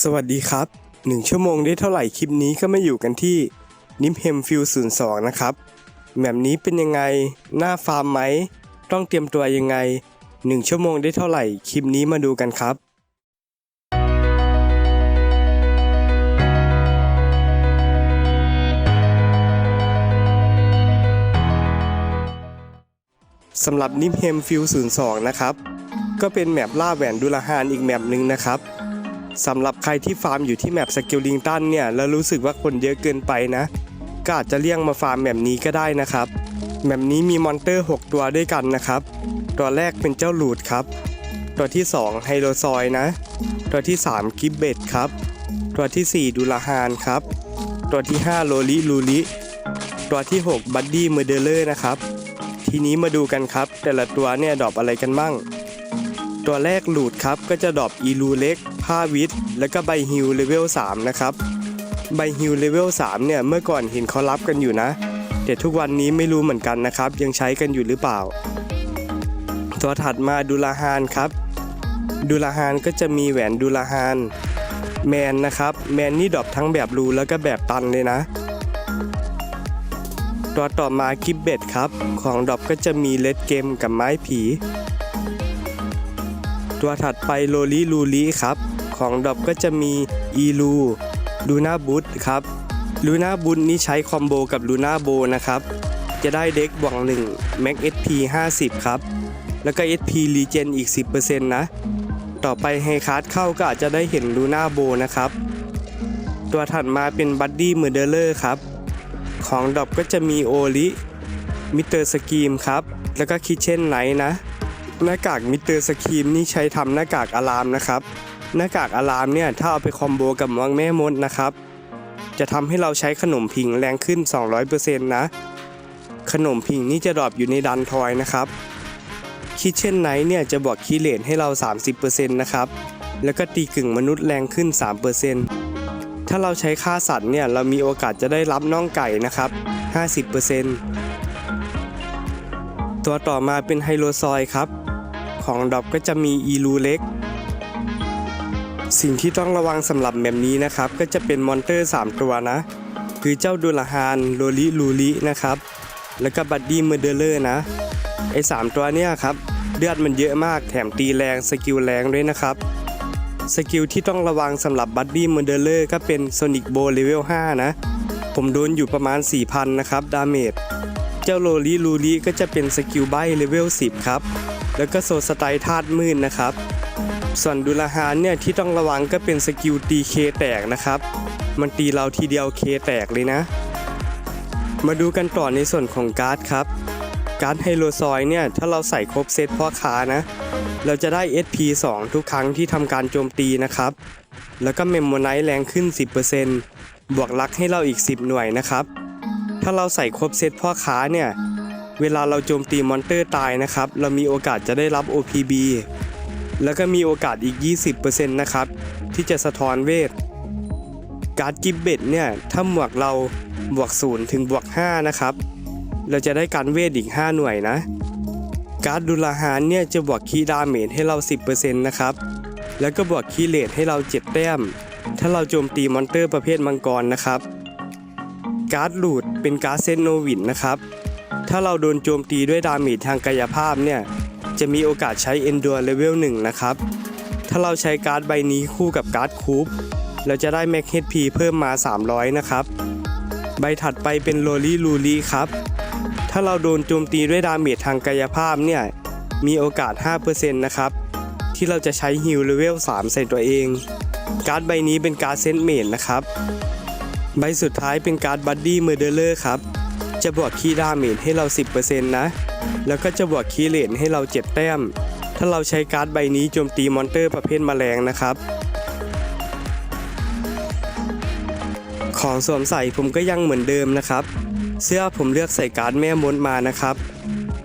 สวัสดีครับ 1 ชั่วโมงได้เท่าไหร่คลิปนี้ก็มาอยู่กันที่นิมเฮมฟิล02นสองนะครับแบบนี้เป็นยังไงหน้าฟาร์มไหม ต้องเตรียมตัวยังไง 1 ชั่วโมงได้เท่าไหร่คลิปนี้มาดูกันครับสำหรับนิมเฮมฟิล02นสองนะครับ ก็เป็นแมปล่าแหวนดุลาฮานอีกแมปหนึ่งนะครับ สำหรับใครที่ฟาร์มอยู่ที่แมปสกิลลิงตันเนี่ยแล้วรู้สึกว่าคนเยอะเกินไปนะ ก็อาจจะเลี่ยงมาฟาร์มแบบนี้ก็ได้นะครับแบบนี้มีมอนเตอร์ 6 ตัวด้วยกันนะครับ ตัวแรกเป็นเจ้าหลูดครับ ตัวที่ 2 ไฮโลซอยนะ ตัวที่ 3 กิบเบตครับ ตัวทีสี่4ดูลาฮานครับ ตัวที่ 5 โลลิลูลิ ตัวที่ 6 บัดดี้เมเดเลอร์นะครับ ทีนี้มาดูกันครับ แต่ละตัวเนี่ยดรอปอะไรกันบ้าง ตัวแรกหลูดครับก็จะดรอปอีลูเล็ก ผ้าวิทแล้วก็ใบฮิวเลเวล3นะครับใบฮิวเลเวล3เนี่ยเมื่อก่อนเห็นเขารับกันอยู่นะ แต่ทุกวันนี้ไม่รู้เหมือนกันนะครับ ยังใช้กันอยู่หรือเปล่า ตัวถัดมาดูลาฮานครับ ดูลาฮานก็จะมีแหวนดูลาฮานแมนนะครับแมนนี่ดรอปทั้งแบบรูแล้วก็แบบตันเลยนะ ตัวต่อมากิบเบ็ดครับ ของดรอปก็จะมีเลดเกมกับไม้ผี ตัวถัดไปโลลิลูลิครับ ของดอปก็จะมีอีลูลูน่าบูทครับลูน่าบูทนี้ใช้คอมโบกับลูน่าโบนะครับ จะได้เด็กบวก1 Max SP 50ครับ แล้วก็ SP Regen อีก 10%นะ ต่อไปไฮคาร์ดเข้าก็อาจจะได้เห็นลูน่าโบนะครับ ตัวถัดมาเป็นบัดดี้เมอร์เดเลอร์ครับ ของดอปก็จะมีโอลิมิเตอร์สกีมครับ แล้วก็คิเช่นไนนะ หน้ากากมิเตอร์สกีมนี่ใช้ทำหน้ากากอะลามนะครับ หน้ากากอะลามเนี่ยถ้าเอาไปคอมโบกับวังแม่มดนะครับ จะทำให้เราใช้ขนมพิงแรงขึ้น 200%นะ ขนมพิงนี่จะดรอปอยู่ในดันทอยนะครับคิดเช่นไนเนี่ยจะบอกคีเลนให้เรา 30%นะครับ แล้วก็ตีกึ่งมนุษย์แรงขึ้น 3%ถ้าเราใช้ค่าสัตว์เนี่ยเรามีโอกาสจะได้รับน่องไก่นะครับ 50%ตัวต่อมาเป็นไฮโลซอยครับ ของดรอปก็จะมีอีลูเล็ก สิ่งที่ต้องระวังสำหรับแบบนี้นะครับ ก็จะเป็นมอนเตอร์ 3 ตัวนะ คือเจ้าดูลฮานโลลิลูลินะครับ แล้วก็บัดดี้เมอร์เดเลอร์นะ ไอ้สามตัวเนี่ยครับเลือดมันเยอะมากแถมตีแรงสกิลแรงด้วยนะครับ สกิลที่ต้องระวังสำหรับบัดดี้เมอร์เดเลอร์ก็เป็นโซนิกโบเลเวล5นะ ผมโดนอยู่ประมาณ 4,000 นะครับดาเมจเจ้าโลลิลูลิก็จะเป็นสกิลใบเลเวล10 ครับ แล้วก็โซสไตล์ธาตุมืดนะครับ ส่วนดุลาฮานเนี่ยที่ต้องระวังก็เป็นสกิลตีเคแตกนะครับ มันตีเราทีเดียวเคแตกเลยนะ มาดูกันต่อในส่วนของการ์ดครับ การ์ดไฮโลซอยเนี่ยถ้าเราใส่ครบเซตพ่อค้านะ เราจะได้ SP 2 ทุกครั้งที่ทำการโจมตีนะครับ แล้วก็เมมโมไนท์แรงขึ้น 10%บวกลักให้เราอีก 10 หน่วยนะครับ ถ้าเราใส่ครบเซตพ่อค้าเนี่ยเวลาเราโจมตีมอนเตอร์ตายนะครับ เรามีโอกาสจะได้รับ OPB แล้วก็มีโอกาสอีก 20%นะครับ ที่จะสะท้อนเวท การ์ดกิฟเบ็ดเนี่ย ถ้าหมวกเราบวก0ถึงบวก5นะครับ เราจะได้การเวทอีก 5 หน่วยนะ การ์ดดุลาฮานเนี่ยจะบวกคีย์ดาเมจให้เรา 10%นะครับ แล้วก็บวกคีย์เลทให้เรา7แต้ม ถ้าเราโจมตีมอนเตอร์ประเภทมังกรนะครับ การ์ดหลูดเป็นการ์ดเซนโนวินนะครับ ถ้าเราโดนโจมตีด้วยดาเมจทางกายภาพเนี่ย จะมีโอกาสใช้ Endure Level 1 นะครับ ถ้าเราใช้การ์ดใบนี้คู่กับการ์ดคูปเราจะได้ Max HP เพิ่มมา 300 นะครับ ใบถัดไปเป็นโลลี่ลูลี่ครับ ถ้าเราโดนโจมตีด้วยดาเมจทางกายภาพเนี่ย มีโอกาส 5%นะครับ ที่เราจะใช้ฮิลเลเวล 3 ใส่ตัวเอง การ์ดใบนี้เป็นการ์ดเซนเมดนะครับ ใบสุดท้ายเป็นการ์ดบัดดี้เมอร์เดเลอร์ครับ จะบวกคีย์ดาเมจให้เรา 10%นะ แล้วก็จะบวกคีย์เลนให้เรา 7 แต้ม ถ้าเราใช้การ์ดใบนี้โจมตีมอนเตอร์ประเภทแมลงนะครับ ของสวมใส่ผมก็ยังเหมือนเดิมนะครับ เสื้อผมเลือกใส่การ์ดแม่มดมานะครับ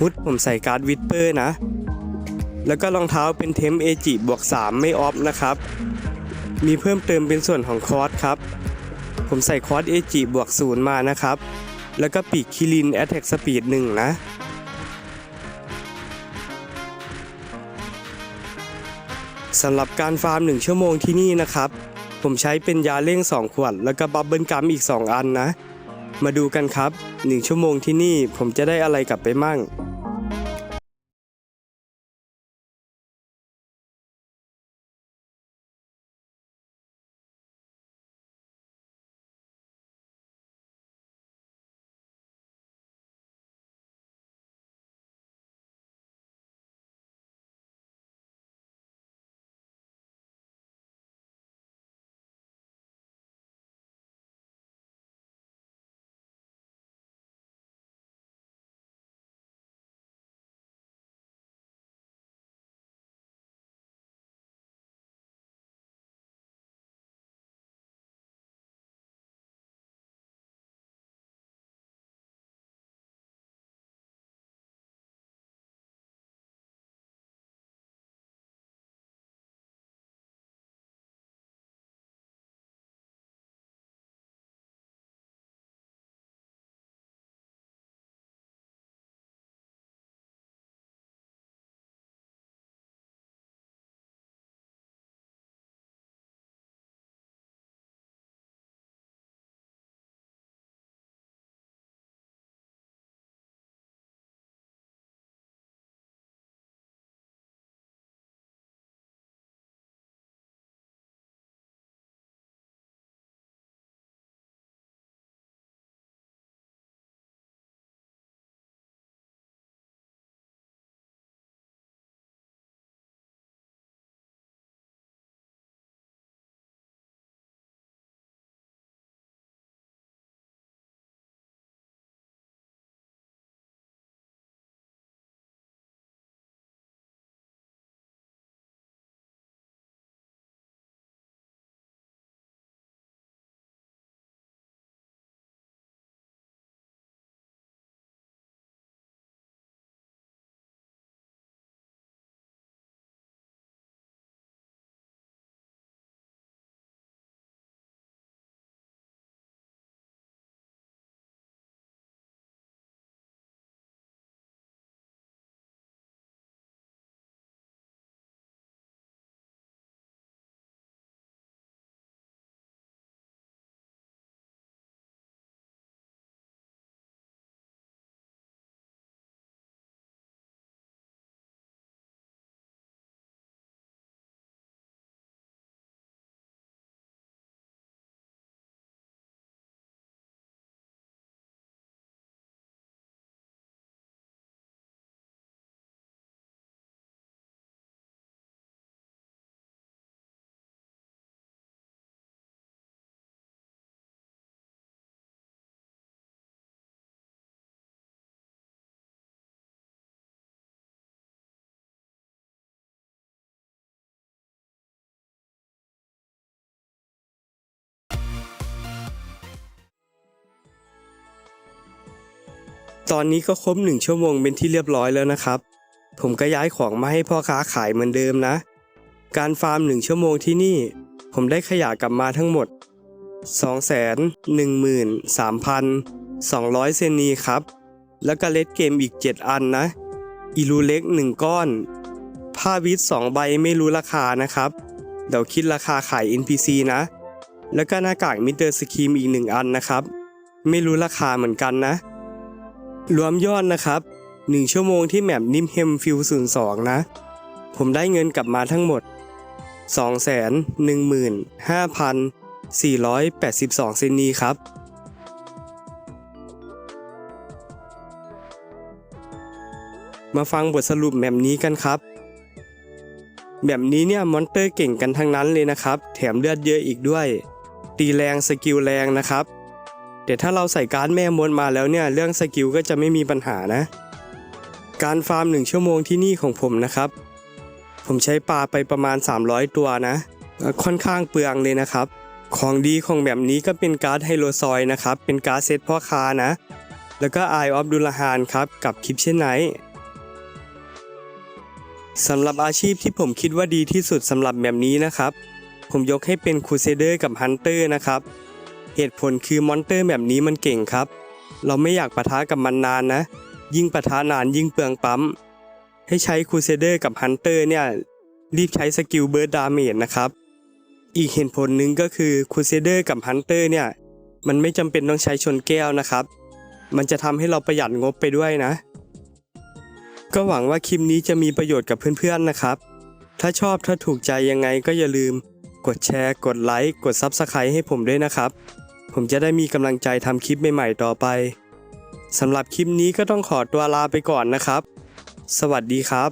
ฮุดผมใส่การ์ดวิดเปอร์นะ แล้วก็รองเท้าเป็นเทมเอจิบวก 3 ไม่ออฟนะครับ มีเพิ่มเติมเป็นส่วนของคอร์สครับ ผมใส่คอร์สเอจิบวก 0 มานะครับ แล้วก็ปีกคิรินแอตแทกสปีด1นะสำหรับการฟาร์ม 1 ชั่วโมงที่นี่นะครับ ผมใช้เป็นยาเร่ง 2 ขวด แล้วก็บับเบิลกัมอีก 2 อันนะ มาดูกันครับ 1 ชั่วโมงที่นี่ผมจะได้อะไรกลับไปมั่ง ตอนนี้ก็ครบหนึ่งชั่วโมงเป็นที่เรียบร้อยแล้วนะครับ ผมก็ย้ายของมาให้พ่อค้าขายเหมือนเดิมนะ การฟาร์มหนึ่งชั่วโมงที่นี่ ผมได้ขยะกลับมาทั้งหมด 213,200 เซนีครับ แล้วก็เลดเกมอีก 7 อันนะ อีลูเล็ก 1 ก้อน ผ้าวิท2ใบไม่รู้ราคานะครับ เดี๋ยวคิดราคาขาย NPC นะ แล้วก็หน้ากากมิเตอร์สคีมอีก 1 อันนะครับ ไม่รู้ราคาเหมือนกันนะ รวมยอดนะครับ 1 ชั่วโมงที่แมปนิมเฮมฟิล02นสองนะ ผมได้เงินกลับมาทั้งหมด 215,482 เซนนีครับมาฟังบทสรุปแมปนี้กันครับ แบบนี้เนี่ยมอนเตอร์เก่งกันทั้งนั้นเลยนะครับ แถมเลือดเยอะอีกด้วย ตีแรงสกิลแรงนะครับ แต่ถ้าเราใส่การ์ดแม่มดมาแล้วเนี่ยเรื่องสกิลก็จะไม่มีปัญหานะ การฟาร์ม 1 ชั่วโมงที่นี่ของผมนะครับ ผมใช้ปลาไปประมาณ 300 ตัวนะ ค่อนข้างเปลืองเลยนะครับ ของดีของแบบนี้ก็เป็นการ์ดไฮโลซอยนะครับ เป็นการ์ดเซตพ่อค้านะ แล้วก็ Eye of ดุลฮานครับ กับคลิปเช่นไนสำหรับอาชีพที่ผมคิดว่าดีที่สุดสำหรับแบบนี้นะครับ ผมยกให้เป็นคูเซเดอร์กับฮันเตอร์นะครับ เหตุผลคือมอนเตอร์แบบนี้มันเก่งครับ เราไม่อยากปะทะกับมันนานนะ ยิ่งปะทะนานยิ่งเปลืองปั๊ม ให้ใช้คูเซเดอร์กับฮันเตอร์เนี่ย รีบใช้สกิลเบิร์ดดาเมจนะครับ อีกเหตุผลหนึ่งก็คือคูเซเดอร์กับฮันเตอร์เนี่ย มันไม่จำเป็นต้องใช้ชนแก้วนะครับ มันจะทำให้เราประหยัดงบไปด้วยนะ ก็หวังว่าคลิปนี้จะมีประโยชน์กับเพื่อนๆนะครับ ถ้าชอบถ้าถูกใจยังไงก็อย่าลืมกดแชร์ กดไลค์ กด Subscribe ให้ผมด้วยนะครับ ผมจะได้มีกำลังใจทำคลิปใหม่ๆต่อไปสำหรับคลิปนี้ก็ต้องขอตัวลาไปก่อนนะครับ สวัสดีครับ